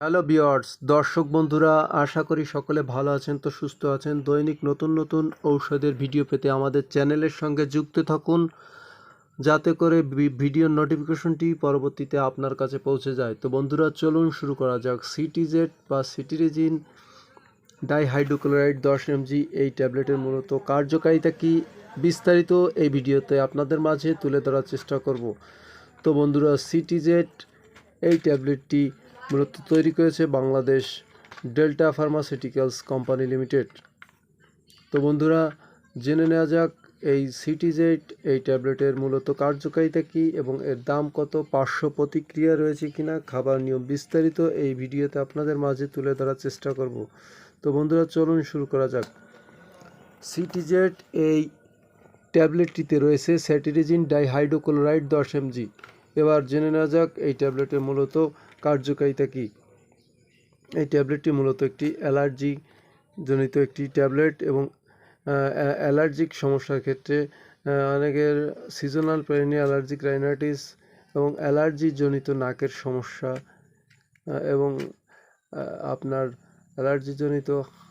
Hello বিয়ার্স দর্শক বন্ধুরা, আশা করি সকলে ভালো আছেন তো সুস্থ আছেন। দৈনিক নতুন নতুন ঔষধের ভিডিও পেতে আমাদের চ্যানেলের সঙ্গে যুক্ত থাকুন, যাতে করে ভি- ভিডিওর নোটিফিকেশনটি পরবর্তীতে আপনার কাছে পৌঁছে যায়। তো বন্ধুরা, চলুন শুরু করা যাক। সিটিজেড বা সিটিরিজিন ডাইহাইড্রোক্লোরাইড দশ এমজি, এই ট্যাবলেটের মূলত কার্যকারিতা কি, বিস্তারিত এই ভিডিওতে আপনাদের মাঝে তুলে ধরার চেষ্টা করব। তো বন্ধুরা সিটিজেড এই ট্যাবলেটটি মূলত তৈরি করেছে Bangladesh Delta pharmaceuticals company limited. তো বন্ধুরা, জেনে নেওয়া যাক, এই সিটিজেড এই ট্যাবলেটের মূলত কার্যকারিতা কী এবং এর দাম কত, পার্শ্ব প্রতিক্রিয়া রয়েছে কিনা, খাবার নিয়ম বিস্তারিত এই ভিডিওতে আপনাদের মাঝে তুলে ধরার চেষ্টা করব। তো বন্ধুরা, চলুন শুরু করা যাক। সিটিজেড এই ট্যাবলেটটিতে রয়েছে স্যাটিরিজিন ডাইহাইড্রোক্লোরাইড দশ এমজি। এবার জেনে নেওয়া যাক, এই ট্যাবলেটের মূলত কার্যকারিতা কী? এই ট্যাবলেটটি মূলত একটি অ্যালার্জি জনিত একটি ট্যাবলেট এবং অ্যালার্জিক সমস্যার ক্ষেত্রে অনেকের সিজনাল পেরিনি অ্যালার্জিক রাইনাইটিস এবং অ্যালার্জি জনিত নাকের সমস্যা এবং আপনার অ্যালার্জি জনিত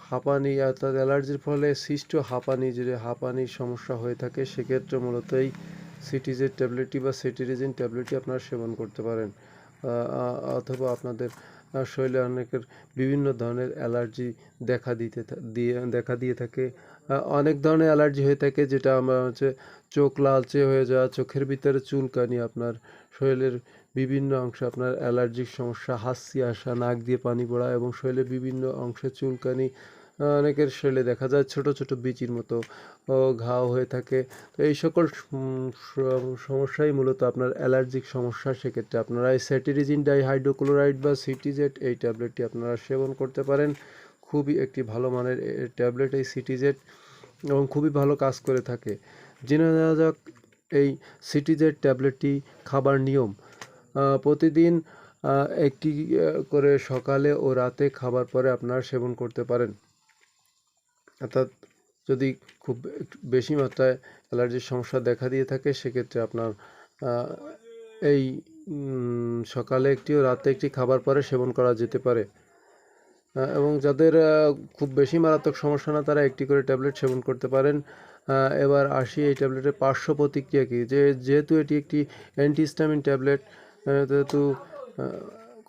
হাঁপানি, অর্থাৎ অ্যালার্জির ফলে সৃষ্ট হাঁপানি যে হাঁপানির সমস্যা হয়ে থাকে, সেক্ষেত্রে মূলত এই সিটিজের ট্যাবলেটটি বা সিটিরিজিন ট্যাবলেটটি আপনারা সেবন করতে পারেন। অথবা আপনাদের শরীরে অনেকের বিভিন্ন ধরনের অ্যালার্জি দেখা দিতে দিয়ে, দেখা দিয়ে থাকে। অনেক ধরনের অ্যালার্জি হয়ে থাকে যেটা আমরা হচ্ছে চোখ লালচে হয়ে যাওয়া, চোখের ভিতরে চুলকানি, আপনার শরীরের বিভিন্ন অংশে আপনার অ্যালার্জিক সমস্যা, হাসি আসা নাক দিয়ে পানি পড়া এবং শরীরের বিভিন্ন অংশে চুলকানি অনেকের শরীরে দেখা যায় ছোট ছোট বিচির মতো ঘাও হয়ে থাকে। তো এই সকল সমস্যাই মূলত আপনার অ্যালার্জিক সমস্যা। সেক্ষেত্রে আপনারা এই স্যাটিরিজিন, ডাইহাইড্রোক্লোরাইড বা সিটিজেট এই ট্যাবলেটটি আপনারা সেবন করতে পারেন। খুবই একটি ভালো মানের ট্যাবলেট এই সিটিজেট এবং খুবই ভালো কাজ করে থাকে। জেনে নেওয়া যাক এই সিটিজেট ট্যাবলেটটি খাবার নিয়ম। প্রতিদিন একটি করে সকালে ও রাতে খাবার পরে আপনারা সেবন করতে পারেন। অর্থাৎ যদি খুব বেশি মাত্রায় অ্যালার্জির সমস্যা দেখা দিয়ে থাকে, সেক্ষেত্রে আপনার এই সকালে একটি ও রাতে একটি খাবার পরে সেবন করা যেতে পারে। এবং যাদের খুব বেশি মারাত্মক সমস্যা না, তারা একটি করে ট্যাবলেট সেবন করতে পারেন। এবার আসি এই ট্যাবলেটের পার্শ্ব প্রতিক্রিয়া কী? যে, যেহেতু এটি একটি অ্যান্টিস্টামিন ট্যাবলেট যেহেতু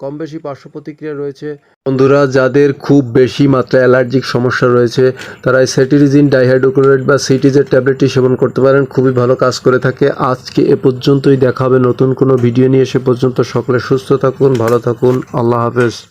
কম বেশি পার্শ্ব প্রতিক্রিয়া রয়েছে। বন্ধুরা, যাদের খুব বেশি মাত্রায় অ্যালার্জিক সমস্যা রয়েছে, তারা সেটিরিজিন, ডাইহাইড্রোক্লোরাইড বা সিটিজের ট্যাবলেটটি সেবন করতে পারেন। খুবই ভালো কাজ করে থাকে। আজকে এ পর্যন্তই। দেখা হবে নতুন কোনো ভিডিও নিয়ে। এসে পর্যন্ত সকলে সুস্থ থাকুন, ভালো থাকুন। আল্লাহ হাফেজ।